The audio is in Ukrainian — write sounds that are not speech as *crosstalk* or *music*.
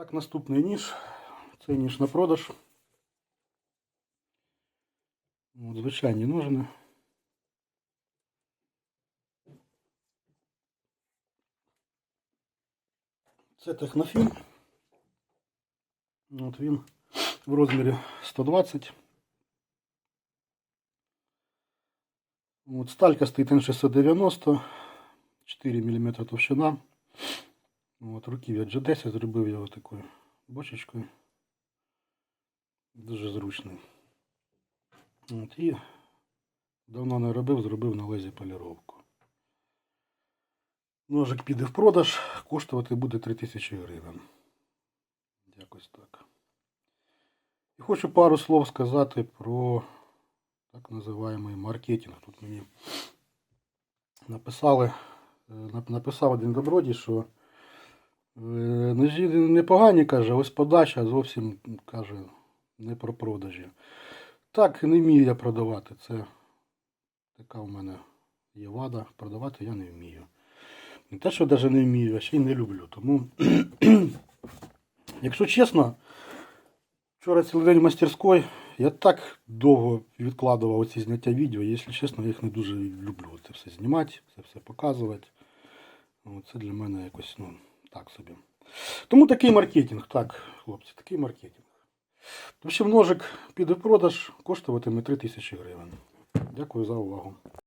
Так, наступний ніж. Цей ніж на продаж. От, звичайні ножини. Це технофін. От він в розмірі 120. От, сталька стоїть N690, 4 мм товщина. От, руків'я G10 зробив його такою бочечкою. Дуже зручний. От, і давно не робив, зробив на лезі поліровку. Ножик піде в продаж, коштувати буде 3000 гривень. Якось так. І хочу пару слов сказати про так називаємий маркетинг. Тут мені написали, е, написав один добродій, що ножі непогані, каже, ось подача зовсім каже не про продажі. Так, не вмію я продавати. Це така в мене є вада. Продавати я не вмію. Не те, що навіть не вмію, а ще й не люблю. Тому, *clears throat* якщо чесно, вчора цілий день в мастерській я так довго відкладував оці зняття відео, якщо чесно, я їх не дуже люблю. Це все знімати, це все показувати. Це для мене якось, ну, так собі. Тому такий маркетинг, так, хлопці, такий маркетинг. В общем, ножик піде в продаж, коштуватиме 3000 гривень. Дякую за увагу.